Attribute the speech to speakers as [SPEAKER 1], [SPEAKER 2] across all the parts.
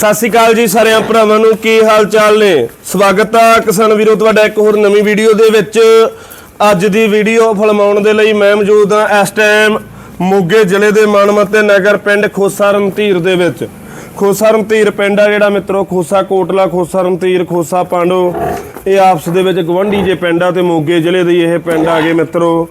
[SPEAKER 1] ਸਤਿ ਸ਼੍ਰੀ ਅਕਾਲ ਜੀ ਸਾਰਿਆਂ ਭਰਾਵਾਂ ਨੂੰ, ਕੀ ਹਾਲ ਚਾਲ ਨੇ? ਸਵਾਗਤ ਆ ਕਿਸਾਨ ਵੀਰੋ, ਤੁਹਾਡਾ ਇੱਕ ਹੋਰ ਨਵੀਂ ਵੀਡੀਓ ਦੇ ਵਿੱਚ। ਅੱਜ ਦੀ ਵੀਡੀਓ ਫਲਮਾਉਣ ਦੇ ਲਈ ਮੈਂ ਮੌਜੂਦ ਹਾਂ ਇਸ ਟਾਈਮ ਮੋਗੇ ਜ਼ਿਲ੍ਹੇ ਦੇ ਮਾਨਮੱਤੇ ਨਗਰ ਪਿੰਡ ਖੋਸਾ ਰਮਧੀਰ ਦੇ ਵਿੱਚ। ਖੋਸਾ ਰਮਧੀਰ ਪਿੰਡ ਆ ਜਿਹੜਾ ਮਿੱਤਰੋ ਖੋਸਾ ਕੋਟਲਾ ਖੋਸਾ ਰਮਧੀਰ ਖੋਸਾ ਪਾਂਡੋ ਇਹ ਆਪਸ ਦੇ ਵਿੱਚ ਗਵੰਡੀ ਜੇ ਪਿੰਡ ਆ ਤੇ ਮੋਗੇ ਜ਼ਿਲ੍ਹੇ ਦੇ ਇਹ ਪਿੰਡ ਆ ਗਏ ਮਿੱਤਰੋ।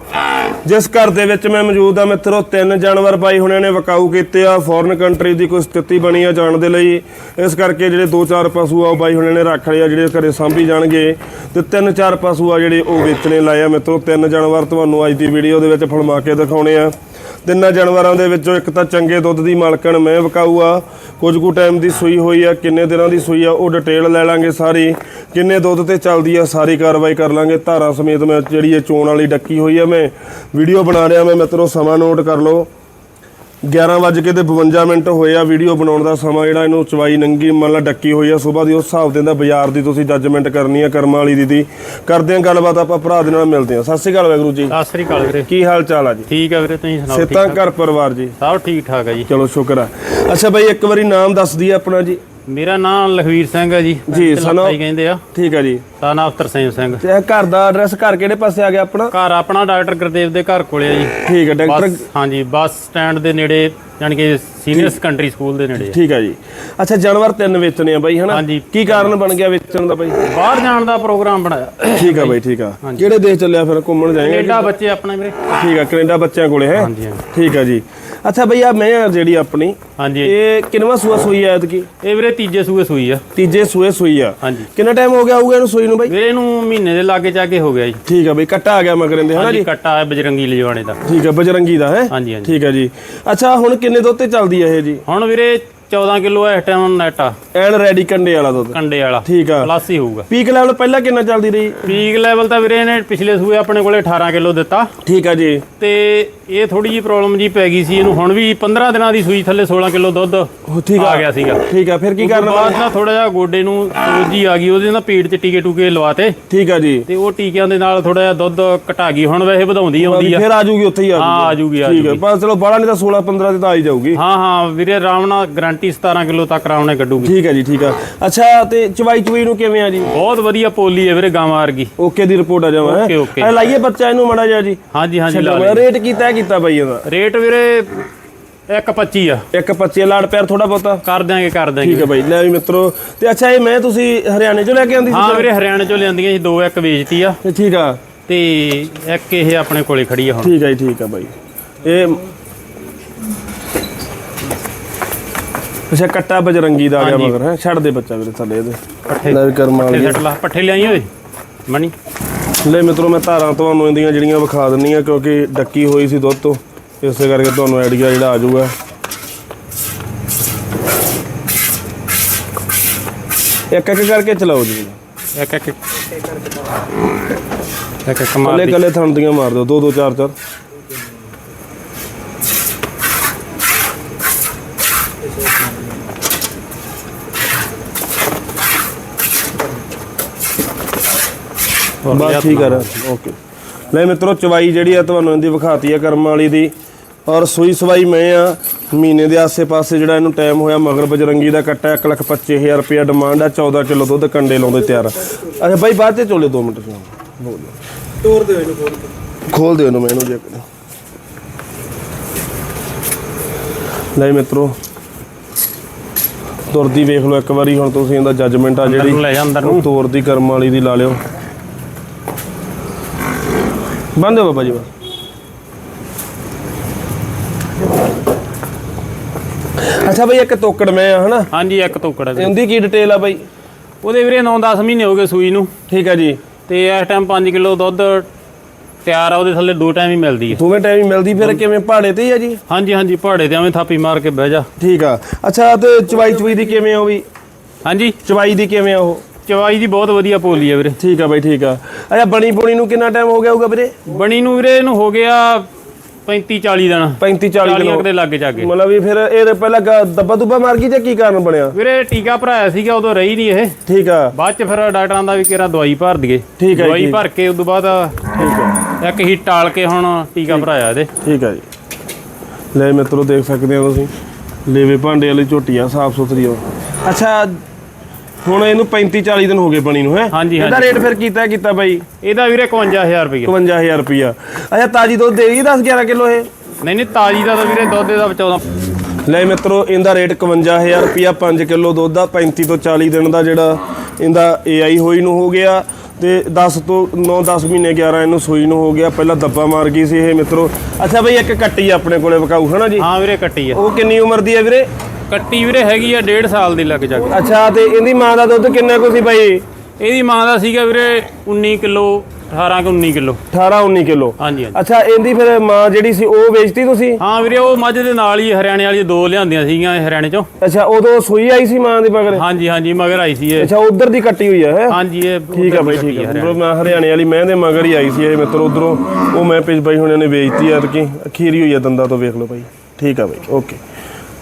[SPEAKER 1] ਜਿਸ ਘਰ ਦੇ ਵਿੱਚ ਮੈਂ ਮੌਜੂਦ ਆ ਮਿੱਤਰੋ, ਤਿੰਨ ਜਾਨਵਰ ਬਾਈ ਹੁਣਿਆਂ ਨੇ ਵਕਾਊ ਕੀਤੇ ਆ ਫੋਰਨ ਕੰਟਰੀ ਦੀ ਕੋਈ ਸਥਿਤੀ ਬਣੀ ਆ ਜਾਣ ਦੇ ਲਈ। ਇਸ ਕਰਕੇ ਜਿਹੜੇ ਦੋ ਚਾਰ ਪਸ਼ੂ ਆ ਉਹ ਬਾਈ ਹੁਣਿਆਂ ਨੇ ਰੱਖ ਲਏ ਆ, ਜਿਹੜੇ ਘਰੇ ਸਾਂਭੀ ਜਾਣਗੇ। ਤੇ ਤਿੰਨ ਚਾਰ ਪਸ਼ੂ ਆ ਜਿਹੜੇ ਉਹ ਵੇਚਣੇ ਲਾਏ ਆ ਮਿੱਤਰੋ। ਤਿੰਨ ਜਾਨਵਰ ਤੁਹਾਨੂੰ ਅੱਜ ਦੀ ਵੀਡੀਓ ਦੇ ਵਿੱਚ ਫਲਮਾ ਕੇ ਦਿਖਾਉਣੇ ਆ। ਤਿੰਨਾਂ ਜਾਨਵਰਾਂ ਦੇ ਵਿੱਚੋਂ ਇੱਕ ਤਾਂ ਚੰਗੇ ਦੁੱਧ ਦੀ ਮਾਲਕਣ ਮੈਂ ਵਕਾਊ ਆ। ਕੁਝ ਕੁ ਟਾਈਮ ਦੀ ਸੂਈ ਹੋਈ ਆ, ਕਿੰਨੇ ਦਿਨਾਂ ਦੀ ਸੂਈ ਆ, ਉਹ ਡਿਟੇਲ ਲੈ ਲਾਂਗੇ ਸਾਰੀ। ਕਿੰਨੇ ਦੁੱਧ ਤੇ ਚੱਲਦੀ ਆ ਸਾਰੀ ਕਾਰਵਾਈ ਕਰ ਲਾਂਗੇ। ਧਾਰਾਂ ਸਮੇਤ ਮੈਂ ਜਿਹੜੀ ਇਹ ਚੋਣ ਵਾਲੀ ਡੱਕੀ ਹੋਈ ਆ ਮੈਂ ਵੀਡੀਓ ਬਣਾ ਰਿਹਾ ਮੈਂ ਮਿੱਤਰੋ ਸਮਾਂ ਨੋਟ ਕਰ ਲਓ। 11 ਵੱਜ ਕੇ ਤੇ 52 ਮਿੰਟ ਹੋਏ ਆ ਵੀਡੀਓ ਬਣਾਉਣ ਦਾ ਸਮਾਂ ਜਿਹੜਾ ਇਹਨੂੰ ਚਵਾਈ ਨੰਗੀ ਮੰਨ ਲਾ ਡੱਕੀ ਹੋਈ ਆ। ਸਵੇਰ ਦੀ ਉਸ ਹਿਸਾਬ ਦੇ ਨਾਲ ਬਾਜ਼ਾਰ ਦੀ ਤੁਸੀਂ ਜੱਜਮੈਂਟ ਕਰਨੀ ਆ ਕਰਮਾਂ ਵਾਲੀ ਦੀ ਦੀ। ਕਰਦੇ ਆ ਗੱਲਬਾਤ ਆਪਾਂ ਭਰਾ ਦੇ ਨਾਲ ਮਿਲਦੇ ਆ ਸਤਿ ਸ਼੍ਰੀ ਅਕਾਲ ਵਾਹਿਗੁਰੂ ਜੀ।
[SPEAKER 2] ਸਤਿ ਸ੍ਰੀ ਅਕਾਲ ਵੀਰੇ।
[SPEAKER 1] ਕੀ ਹਾਲ ਚਾਲ ਆ ਜੀ?
[SPEAKER 2] ਠੀਕ ਹੈ ਵੀਰੇ ਤੁਸੀਂ ਸੁਣਾਓ
[SPEAKER 1] ਸੇਤਾਂ ਘਰ ਪਰਿਵਾਰ ਜੀ?
[SPEAKER 2] ਸਭ ਠੀਕ ਠਾਕ ਹੈ ਜੀ।
[SPEAKER 1] ਚਲੋ ਸ਼ੁਕਰ ਆ। ਅੱਛਾ ਬਾਈ ਇੱਕ ਵਾਰੀ ਨਾਮ ਦੱਸ ਦਈਏ ਆਪਣਾ ਜੀ।
[SPEAKER 2] ਮੇਰਾ ਨਾਮ ਲਖਵੀਰ ਸਿੰਘ ਹੈ ਜੀ
[SPEAKER 1] ਜੀ, ਸਾਨੂੰ-
[SPEAKER 2] ਭਾਈ ਕਹਿੰਦੇ ਆ।
[SPEAKER 1] ਠੀਕ ਆ ਜੀ।
[SPEAKER 2] ਤਾਂ ਨਾਮ ਤਰਸੇਮ ਸਿੰਘ
[SPEAKER 1] ਤੇ ਇਹ ਘਰ ਦਾ ਐਡਰੈਸ ਘਰ ਕਿਹੜੇ ਪਾਸੇ ਆ ਗਿਆ ਆਪਣਾ?
[SPEAKER 2] ਘਰ ਆਪਣਾ ਡਾਕਟਰ ਗੁਰਦੇਵ ਦੇ ਘਰ ਕੋਲੇ ਆ ਜੀ।
[SPEAKER 1] ਠੀਕ ਹੈ ਡਾਕਟਰ
[SPEAKER 2] ਹਾਂਜੀ ਬੱਸ ਸਟੈਂਡ ਦੇ ਨੇੜੇ ਯਾਨੀ ਕਿ ਸੀਨੀਅਰ ਸੈਕੰਡਰੀ ਸਕੂਲ ਦੇ ਨੇੜੇ।
[SPEAKER 1] ਠੀਕ ਆ ਜੀ। ਅੱਛਾ ਜਾਨਵਰ ਤਿੰਨ ਵੇਚਣੇ ਆ ਬਾਈ ਹਨਾ। ਕੀ ਕਾਰਨ ਬਣ ਗਿਆ ਵੇਚਣ ਦਾ ਬਾਈ?
[SPEAKER 2] ਬਾਹਰ ਜਾਣ ਦਾ ਪ੍ਰੋਗਰਾਮ ਬਣਾਇਆ।
[SPEAKER 1] ਠੀਕ ਆ ਬਾਈ ਠੀਕ ਆ। ਕਿਹੜੇ ਦੇਸ਼ ਚੱਲਿਆ ਫਿਰ ਘੁੰਮਣ ਜਾਏਗਾ
[SPEAKER 2] ਕੈਨੇਡਾ ਬੱਚੇ ਆਪਣੇ ਵੀਰੇ।
[SPEAKER 1] ਠੀਕ ਆ ਕੈਨੇਡਾ ਬੱਚਿਆਂ ਕੋਲੇ ਹੈ? ਠੀਕ ਆ ਜੀ। ਅੱਛਾ ਬਈ ਆ ਮੈਂ ਜਿਹੜੀ ਆਪਣੀ
[SPEAKER 2] ਹਾਂਜੀ।
[SPEAKER 1] ਇਹ ਕਿੰਨਵਾ ਸੂਆ ਸੂਈ ਆ ਐਤਕੀ?
[SPEAKER 2] ਇਹ ਵੀਰੇ ਤੀਜੇ ਸੂਏ ਸੂਈ ਆ।
[SPEAKER 1] ਤੀਜੇ ਸੂਏ ਸੂਈ ਆ।
[SPEAKER 2] ਹਾਂਜੀ।
[SPEAKER 1] ਕਿੰਨਾ ਟਾਈਮ ਹੋ ਗਿਆ ਹੋਊਗਾ ਇਹਨੂੰ ਸੂਈ ਨੂੰ ਬਾਈ?
[SPEAKER 2] ਵੀਰੇ ਨੂੰ ਮਹੀਨੇ ਦੇ ਲਾਗੇ ਚਾਗੇ ਹੋ ਗਿਆ ਜੀ।
[SPEAKER 1] ਠੀਕ ਆ ਬਈ ਕੱਟਾ ਆ ਗਿਆ ਮਗਰਨ ਦੇ ਹਨਾ
[SPEAKER 2] ਹਾਂਜੀ
[SPEAKER 1] ਜੀ?
[SPEAKER 2] ਕੱਟਾ ਹੈ ਬਜਰੰਗੀ ਲਿਜਵਾਣੇ ਦਾ।
[SPEAKER 1] ਠੀਕ ਆ ਬਜਰੰਗੀ ਦਾ ਹੈ?
[SPEAKER 2] ਹਾਂਜੀ ਹਾਂਜੀ।
[SPEAKER 1] ਠੀਕ ਆ ਜੀ। ਅੱਛਾ ਹੁਣ ਕਿੰਨੇ ਦੁੱਧ ਤੇ ਚੱਲਦੀ ਆ ਇਹ ਜੀ?
[SPEAKER 2] ਹੁਣ ਵੀਰੇ 14 ਕਿਲੋ ਇਸ ਟਾਈਮ ਨੈਟ ਆ।
[SPEAKER 1] ਐਨ ਰੈਡੀ ਕੰਡੇ ਵਾਲਾ ਦੁੱਧ।
[SPEAKER 2] ਕੰਡੇ ਵਾਲਾ।
[SPEAKER 1] ਠੀਕ ਆ।
[SPEAKER 2] ਪਲੱਸ ਹੀ ਹੋਊਗਾ।
[SPEAKER 1] ਪੀਕ ਲੈਵਲ ਪਹਿਲਾਂ ਕਿੰਨਾ ਚੱਲਦੀ ਰਹੀ?
[SPEAKER 2] ਪੀਕ ਲੈਵਲ ਤਾਂ ਵੀਰੇ ਇਹਨੇ ਪਿਛਲੇ ਸੂਏ ਆਪਣੇ ਕੋਲੇ 18 ਕਿਲੋ ਦਿੱਤਾ।
[SPEAKER 1] ਠੀਕ ਆ ਜੀ।
[SPEAKER 2] ਤੇ ਇਹ ਥੋੜੀ ਜੀ ਪ੍ਰੋਬਲਮ ਜੀ ਪੈ ਗਈ ਸੀ ਇਹਨੂੰ। ਹੁਣ ਵੀ 15 ਦਿਨਾਂ ਦੀ ਸੂਈ ਥੱਲੇ 16 ਕਿਲੋ ਦੁੱਧ
[SPEAKER 1] ਠੀਕ
[SPEAKER 2] ਆ। ਗਿਆ ਸੀਗਾ।
[SPEAKER 1] ਠੀਕ ਆ ਫਿਰ ਕੀ ਕਰਨਾ?
[SPEAKER 2] ਬਾਅਦ ਨਾ ਥੋੜਾ ਜਿਹਾ ਗੋਡੇ ਨੂੰ ਸੋਜੀ ਆ ਗਈ। ਉਹਦੇ ਨਾਲ ਪੀੜ ਚ ਟੀਕੇ ਟੂਕੇ ਲਵਾਤੇ।
[SPEAKER 1] ਠੀਕ ਆ ਜੀ।
[SPEAKER 2] ਤੇ ਉਹ ਟੀਕਿਆਂ ਦੇ ਨਾਲ ਥੋੜਾ ਜਿਹਾ ਦੁੱਧ ਘਟਾ ਗਈ। ਹੁਣ ਵੈਸੇ ਵਧਾਉਂਦੀ ਆਉਂਦੀ ਆ।
[SPEAKER 1] ਫਿਰ ਆ ਜੂਗੀ ਉੱਥੇ ਹੀ ਆ
[SPEAKER 2] ਹਾਂ ਆ ਜੂਗੀ ਆ
[SPEAKER 1] ਠੀਕ
[SPEAKER 2] ਜੂਗੀ।
[SPEAKER 1] ਬਸ ਚਲੋ ਬਾਲਾ ਨਹੀਂ ਤਾਂ 16 15 ਤੇ ਤਾਂ ਆ ਹੀ ਜਾਊਗੀ।
[SPEAKER 2] ਹਾਂ ਹਾਂ ਵੀਰੇ ਆਰਾਮ ਨਾਲ ਗਾਰੰਟੀ 17 ਕਿਲੋ ਤੱਕ ਰਾਉਣੇ ਕੱਢੂਗੀ।
[SPEAKER 1] ਠੀਕ ਹੈ ਜੀ ਠੀਕ ਆ ਅੱਛਾ ਤੇ ਚਵਾਈ ਚਵਾਈ ਨੂੰ ਕਿਵੇਂ ਆ ਜੀ?
[SPEAKER 2] ਬਹੁਤ ਵਧੀਆ ਪੋਲੀ ਹੈ ਵੀਰੇ ਗਾਵਾਂ ਵਰਗੀ।
[SPEAKER 1] ਓਕੇ ਦੀ ਰਿਪੋਰਟ ਆ ਜਾਵਾਂ
[SPEAKER 2] ਓਕੇ, ਓਕੇ।
[SPEAKER 1] ਐ ਲਾਈਏ ਬੱਚਾ ਇਹਨੂੰ ਮੜਾ ਜਾ ਜੀ।
[SPEAKER 2] ਹਾਂਜੀ ਹਾਂਜੀ ਲਾ ਲਈ।
[SPEAKER 1] ਰੇਟ ਕੀਤਾ ਹੈ ਕੀਤਾ ਬਾਈ ਇਹਦਾ
[SPEAKER 2] ਰੇਟ ਵੀਰੇ 125 ਆ।
[SPEAKER 1] ਇੱਕ 25 ਲਾੜ ਪਿਆਰ ਥੋੜਾ ਬਹੁਤਾ।
[SPEAKER 2] ਕਰ ਦਿਆਂਗੇ ਕਰ ਦਿਆਂਗੇ।
[SPEAKER 1] ਠੀਕ ਹੈ ਬਾਈ ਲੈ ਵੀ ਮਿੱਤਰੋ। ਤੇ ਅੱਛਾ ਇਹ ਮੈਂ ਤੁਸੀਂ ਹਰਿਆਣੇ ਚੋਂ ਲੈ ਕੇ ਆਂਦੀ ਸੀ
[SPEAKER 2] ਹਾਂ ਵੀਰੇ ਹਰਿਆਣੇ ਚੋਂ ਲਿਆਂਦੀਆਂ ਸੀ ਦੋ ਇੱਕ ਵੇਚਤੀ ਆ।
[SPEAKER 1] ਤੇ ਠੀਕ ਆ।
[SPEAKER 2] ਤੇ ਇੱਕ ਇਹ ਆਪਣੇ ਕੋਲੇ ਖੜੀ ਆ ਹੁਣ।
[SPEAKER 1] ਠੀਕ ਹੈ ਜੀ ਠੀਕ ਆ ਬਾਈ। ਇਹ ਅੱਛਾ ਕੱਟਾ ਬਜਰੰਗੀ ਦਾ ਆ ਗਿਆ ਮਗਰ ਹੈ? ਛੱਡ ਦੇ ਬੱਚਾ ਵੀਰੇ ਥੱਲੇ ਇਹਦੇ।
[SPEAKER 2] ਪੱਠੇ
[SPEAKER 1] ਲੈ ਵੀ ਕਰਮਾਂ
[SPEAKER 2] ਪੱਠੇ
[SPEAKER 1] ਵਾਲੀ
[SPEAKER 2] ਸੱਟ ਲਾ। ਪੱਠੇ ਲਿਆਈ ਓਏ। ਮਣੀ
[SPEAKER 1] ਲੈ ਮਿੱਤਰੋ ਮੈਂ ਧਾਰਾਂ ਤੁਹਾਨੂੰ ਇਹਦੀਆਂ ਜਿਹੜੀਆਂ ਵਿਖਾ ਦਿੰਨੀਆਂ ਕਿਉਂਕਿ ਡੱਕੀ ਹੋਈ ਸੀ ਦੁੱਧ ਤੋਂ ਇਸੇ ਕਰਕੇ ਤੁਹਾਨੂੰ ਆਈਡੀਆ ਜਿਹੜਾ ਆ ਜਾਊਗਾ। ਇੱਕ ਇੱਕ ਕਰਕੇ ਚਲਾਓ ਜੀ।
[SPEAKER 2] ਇੱਕ ਇੱਕ। ਇੱਕ ਇੱਕ ਮਾਰ
[SPEAKER 1] ਕੱਲੇ
[SPEAKER 2] ਦੀ।
[SPEAKER 1] ਕੱਲੇ ਥਣ ਦੀਆਂ ਮਾਰ ਦਿਓ। ਦੋ ਦੋ ਚਾਰ ਚਾਰ। ਬਸ ਠੀਕ ਹੈ ਓਕੇ। ਲੈ ਮਿੱਤਰੋ ਚਵਾਈ ਜਿਹੜੀ ਆ ਤੁਹਾਨੂੰ ਇਹਦੀ ਵਿਖਾਤੀ ਆ ਕਰਮ ਵਾਲੀ ਦੀ। ਔਰ ਸੂਈ ਸਵਾਈ ਮੈਂ ਆ ਮਹੀਨੇ ਦੇ ਆਸੇ-ਪਾਸੇ ਜਿਹੜਾ ਇਹਨੂੰ ਟਾਈਮ ਹੋਇਆ ਮਗਰ ਬਜਰੰਗੀ ਦਾ ਕੱਟਾ 125000 ਰੁਪਇਆ ਡਿਮਾਂਡ ਆ 14 ਕਿਲੋ ਦੁੱਧ ਕੰਡੇ ਲਾਉਂਦੇ ਤਿਆਰ। ਅੱਛਾ ਬਾਈ ਬਾਅਦ ਤੇ ਚੋਲੇ 2 ਮਿੰਟ ਬੋਲ ਤੋੜ ਦਿਓ ਇਹਨੂੰ ਖੋਲ ਕੇ। ਖੋਲ ਦਿਓ ਇਹਨੂੰ ਮੈਂ ਇਹਨੂੰ ਜੇ ਲੈ ਮਿੱਤਰੋ ਤੁਰਦੀ ਵੇਖ ਲਓ ਇੱਕ ਵਾਰੀ ਹੁਣ ਤੁਸੀਂ ਇਹਦਾ ਜੱਜਮੈਂਟ ਆ ਜਿਹੜੀ
[SPEAKER 2] ਲੈ ਜਾ ਅੰਦਰ
[SPEAKER 1] ਉਹ
[SPEAKER 2] ਨੂੰ।
[SPEAKER 1] ਤੋਰ ਦੀ ਕਰਮ ਵਾਲੀ ਦੀ ਲਾ ਲਿਓ। ਬੰਦ ਹੋ ਬਾਬਾ ਜੀ ਬਸ। ਅੱਛਾ ਬਈ ਇੱਕ ਤੋਕੜ ਮੈਂ ਆ ਹਨਾ?
[SPEAKER 2] ਹਾਂਜੀ ਇੱਕ ਤੋਕੜਾ ਵੀਰੇ।
[SPEAKER 1] ਇਹਦੀ ਕੀ ਡਿਟੇਲ ਆ ਬਾਈ?
[SPEAKER 2] ਉਹਦੇ ਵੀਰੇ 9-10 ਮਹੀਨੇ ਹੋ ਗਏ ਸੂਈ ਨੂੰ।
[SPEAKER 1] ਠੀਕ ਆ ਜੀ।
[SPEAKER 2] ਤੇ ਇਸ ਟਾਈਮ 5 ਕਿਲੋ ਦੁੱਧ ਤਿਆਰ ਆ ਉਹਦੇ ਥੱਲੇ ਦੋ ਟਾਈਮ ਹੀ ਮਿਲਦੀ ਹੈ
[SPEAKER 1] ਦੋਵੇਂ ਟਾਈਮ ਹੀ ਮਿਲਦੀ ਫਿਰ ਕਿਵੇਂ ਪਹਾੜੇ ਤੇ ਹੀ ਆ ਜੀ?
[SPEAKER 2] ਹਾਂਜੀ ਹਾਂਜੀ ਪਹਾੜੇ ਤੇ ਐਵੇਂ ਥਾਪੀ ਮਾਰ ਕੇ ਬਹਿ ਜਾ।
[SPEAKER 1] ਠੀਕ ਆ। ਅੱਛਾ ਤੇ ਚਵਾਈ ਚਵਾਈ ਦੀ ਕਿਵੇਂ ਆ ਉਹ ਵੀ?
[SPEAKER 2] ਹਾਂਜੀ।
[SPEAKER 1] ਚਵਾਈ ਦੀ ਕਿਵੇਂ ਆ ਉਹ?
[SPEAKER 2] ਚਵਾਈ ਦੀ ਬਹੁਤ ਵਧੀਆ ਪੋਲੀ ਹੈ ਵੀਰੇ।
[SPEAKER 1] ਠੀਕ ਆ ਬਾਈ ਠੀਕ ਆ। ਅੱਛਾ ਬਣੀ ਬੁਣੀ ਨੂੰ ਕਿੰਨਾ ਟਾਈਮ ਹੋ ਗਿਆ ਹੋਊਗਾ ਵੀਰੇ?
[SPEAKER 2] ਬਣੀ ਨੂੰ ਵੀਰੇ ਇਹਨੂੰ ਹੋ ਗਿਆ 35 40 ਦਿਨ।
[SPEAKER 1] 35 40
[SPEAKER 2] 40
[SPEAKER 1] ਦਿਨ।
[SPEAKER 2] ਦੇ ਲਾਗੇ ਜਾਗੇ।
[SPEAKER 1] ਮਤਲਬ ਵੀ ਫਿਰ ਇਹ ਪਹਿਲਾਂ ਦੱਬਾ ਦੁੱਬਾ ਮਾਰ ਗਈ ਜਾਂ ਕੀ ਕਾਰਨ ਬਣਿਆ?
[SPEAKER 2] ਵੀਰੇ ਟੀਕਾ ਭਰਾਇਆ ਸੀਗਾ ਉਦੋਂ ਰਹੀ ਨਹੀਂ ਇਹ।
[SPEAKER 1] ਠੀਕ ਆ।
[SPEAKER 2] ਬਾਅਦ ਚ ਫਿਰ ਡਾਕਟਰਾਂ ਦਾ ਵੀ ਕਿਹੜਾ ਦਵਾਈ ਭਰ ਦਈਏ।
[SPEAKER 1] ਠੀਕ ਹੈ
[SPEAKER 2] ਦਵਾਈ। ਭਰ ਕੇ ਉਦੋਂ ਬਾਅਦ
[SPEAKER 1] ਠੀਕ ਆ।
[SPEAKER 2] ਇੱਕ ਹੀ ਟਾਲ ਕੇ ਹੁਣ ਟੀਕਾ ਭਰਾਇਆ ਇਹਦੇ।
[SPEAKER 1] ਠੀਕ ਆ ਜੀ। ਲੈ ਮਿੱਤਰੋ ਦੇਖ ਸਕਦੇ ਹੋ ਤੁਸੀਂ। ਲੇਵੇ ਭਾਂਡੇ ਵਾਲੀ ਝੋਟੀ ਆ ਸਾਫ਼ ਸੁਥਰੀ ਆ। ਅੱਛਾ ਹੁਣ ਇਹਨੂੰ 35 40 ਦਿਨ ਹੋ ਗਏ ਬਣੀ ਨੂੰ ਹੈ?
[SPEAKER 2] ਹਾਂਜੀ,
[SPEAKER 1] ਇਹਦਾ
[SPEAKER 2] ਹਾਂਜੀ।
[SPEAKER 1] ਰੇਟ ਫਿਰ ਕੀਤਾ ਕੀਤਾ ਬਾਈ।
[SPEAKER 2] ਇਹਦਾ ਵੀਰੇ 51000 ਰੁਪਏ
[SPEAKER 1] 51000 ਰੁਪਿਆ ਅੱਛਾ ਤਾਜੀ ਦੁੱਧ ਦੇ ਗਈ 10 11 ਕਿਲੋ ਇਹ?
[SPEAKER 2] ਨਹੀਂ ਨਹੀਂ ਤਾਜੀ ਦਾ ਤਾਂ ਵੀਰੇ ਦੁੱਧ ਦਾ 14
[SPEAKER 1] ਲੈ ਮਿੱਤਰੋ ਇਹਦਾ ਰੇਟ 51000 ਰੁਪਿਆ 5 ਕਿਲੋ ਦੁੱਧ ਦਾ 35 ਤੋਂ 40 ਦਿਨ ਦਾ ਜਿਹੜਾ ਇਹਦਾ ਏਆਈ ਹੋਈ ਨੂੰ ਹੋ ਗਿਆ ਤੇ 10 ਤੋਂ 9-10 ਮਹੀਨੇ 11 ਇਹਨੂੰ ਸੂਈ ਨੂੰ ਹੋ ਗਿਆ ਪਹਿਲਾਂ ਦੱਬਾ ਮਾਰ ਗਈ ਸੀ ਇਹ ਮਿੱਤਰੋ। ਅੱਛਾ ਬਈ ਇੱਕ ਕੱਟੀ ਆਪਣੇ ਕੋਲੇ ਵਿਕਾਊ ਹਨਾ ਜੀ?
[SPEAKER 2] ਹਾਂ ਵੀਰੇ ਕੱਟੀ ਆ।
[SPEAKER 1] ਉਹ ਕਿੰਨੀ ਉਮਰ ਦੀ ਹੈ ਵੀਰੇ?
[SPEAKER 2] ਕੱਟੀ ਵੀਰੇ ਹੈਗੀ ਆ 1.5 ਸਾਲ ਦੀ ਲੱਗ ਜਾ ਕੇ
[SPEAKER 1] ਅੱਛਾ ਤੇ ਇਹਦੀ ਮਾਂ ਦਾ ਦੁੱਧ ਕਿੰਨਾ ਕੁ ਸੀ ਬਾਈ
[SPEAKER 2] ਇਹਦੀ ਮਾਂ ਦਾ ਸੀਗਾ ਵੀਰੇ 19 ਕਿਲੋ 18 ਕਿ 19 ਕਿਲੋ।
[SPEAKER 1] 18 19 ਕਿਲੋ।
[SPEAKER 2] ਹਾਂਜੀ ਹਾਂਜੀ।
[SPEAKER 1] ਅੱਛਾ ਇਹਦੀ ਫਿਰ ਮਾਂ ਜਿਹੜੀ ਸੀ ਉਹ ਵੇਚਤੀ ਤੁਸੀਂ?
[SPEAKER 2] ਹਾਂ ਵੀਰੇ ਉਹ ਮੱਝ ਦੇ ਨਾਲ ਹੀ ਹਰਿਆਣੇ ਵਾਲੀ ਦੋ ਲਿਆਂਦੀਆਂ ਸੀਗੀਆਂ ਇਹ ਹਰਿਆਣੇ ਚੋਂ।
[SPEAKER 1] ਅੱਛਾ ਉਦੋਂ ਸੂਈ ਆਈ ਸੀ ਮਾਂ ਦੇ ਮਗਰ?
[SPEAKER 2] ਹਾਂਜੀ ਹਾਂਜੀ ਮਗਰ ਆਈ ਸੀ ਇਹ।
[SPEAKER 1] ਅੱਛਾ ਉਧਰ ਦੀ ਕੱਟੀ ਹੋਈ ਹੈ ਹੈਂ?
[SPEAKER 2] ਹਾਂਜੀ ਇਹ
[SPEAKER 1] ਠੀਕ ਆ ਬਾਈ ਠੀਕ ਆ। ਮੈਂ ਹਰਿਆਣੇ ਵਾਲੀ ਮੈਂ ਦੇ ਮਗਰ ਹੀ ਆਈ ਸੀ ਇਹ ਮਿੱਤਰ ਉਧਰੋਂ। ਉਹ ਮੈਂ ਪਿਛ ਬਾਈ ਹੁਣਾਂ ਨੇ ਵੇਚਤੀ ਆ ਕਿ ਅਖੀਰੀ ਹੋਈ ਆ ਦੰਦਾਂ ਤੋਂ ਵੇਖ ਲਓ ਬਾਈ ਠੀਕ ਆ ਬਾਈ ਓਕੇ।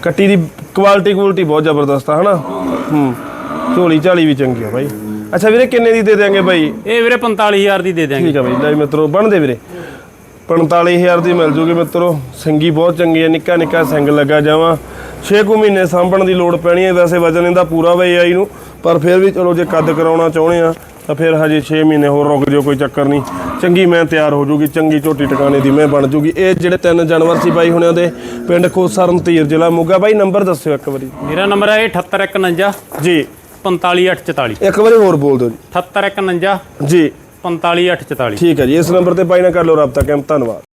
[SPEAKER 1] ਕੱਟੀ ਦੀ ਕੁਆਲਿਟੀ ਕੁਆਲਿਟੀ ਬਹੁਤ ਜ਼ਬਰਦਸਤ ਆ ਹਨਾ? ਹੂੰ। ਝੋਲੀ ਝਾਲੀ ਵੀ ਚੰਗੀ ਆ ਬਾਈ। ਅੱਛਾ ਵੀਰੇ ਕਿੰਨੇ ਦੀ ਦੇ ਦਿਆਂਗੇ ਬਾਈ?
[SPEAKER 2] ਇਹ ਵੀਰੇ 45000 ਦੀ ਦੇ ਦਿਆਂਗੇ।
[SPEAKER 1] ਠੀਕ ਆ ਬਾਈ ਲੈ ਮਿੱਤਰੋ ਬਣਦੇ ਵੀਰੇ। 45000 ਦੀ ਮਿਲ ਜੂਗੀ ਮਿੱਤਰੋ। ਸਿੰਗੀ ਬਹੁਤ ਚੰਗੀ ਹੈ ਨਿੱਕਾ ਨਿੱਕਾ ਸਿੰਗ ਲੱਗਾ ਜਾਵਾਂ। 6 ਕੁ ਮਹੀਨੇ ਸਾਂਭਣ ਦੀ ਲੋੜ ਪੈਣੀ ਹੈ ਵੈਸੇ ਵਜਨ ਇਹਦਾ ਪੂਰਾ ਵੇ ਆਈ ਨੂੰ। ਪਰ ਫਿਰ ਵੀ ਚਲੋ ਜੇ ਕੱਦ ਕਰਾਉਣਾ ਚਾਹੁੰਦੇ ਆ ਤਾਂ ਫਿਰ ਹਜੇ 6 ਮਹੀਨੇ ਹੋਰ ਰੁਕ ਜਿਓ ਕੋਈ ਚੱਕਰ ਨਹੀਂ। ਚੰਗੀ ਮੈਂ ਤਿਆਰ ਹੋ ਜੂਗੀ ਚੰਗੀ ਝੋਟੀ ਟਿਕਾਣੇ ਦੀ ਮੈਂ ਬਣ ਜੂਗੀ ਇਹ ਜਿਹੜੇ ਤਿੰਨ ਜਾਨਵਰ ਸੀ ਬਾਈ ਹੁਣਿਆਂ ਦੇ ਪਿੰਡ ਖੋਸਰਨ ਧੀਰ ਜ਼ਿਲ੍ਹਾ ਮੋਗਾ। ਬਾਈ ਨੰਬਰ ਦੱਸਿਓ ਇੱਕ ਵਾਰੀ।
[SPEAKER 2] ਮੇਰਾ ਨੰਬਰ ਹੈ 78149
[SPEAKER 1] ਜੀ।
[SPEAKER 2] 45844
[SPEAKER 1] ਇੱਕ ਵਾਰੀ ਹੋਰ ਬੋਲ ਦਿਓ
[SPEAKER 2] 78149
[SPEAKER 1] ਜੀ। ਜੀ
[SPEAKER 2] 45844
[SPEAKER 1] ਠੀਕ ਹੈ ਜੀ ਇਸ ਨੰਬਰ ਤੇ ਬਾਈ ਨਾਲ ਕਰ ਲਓ ਰਾਬਤਾ ਕੈਂਪ ਧੰਨਵਾਦ।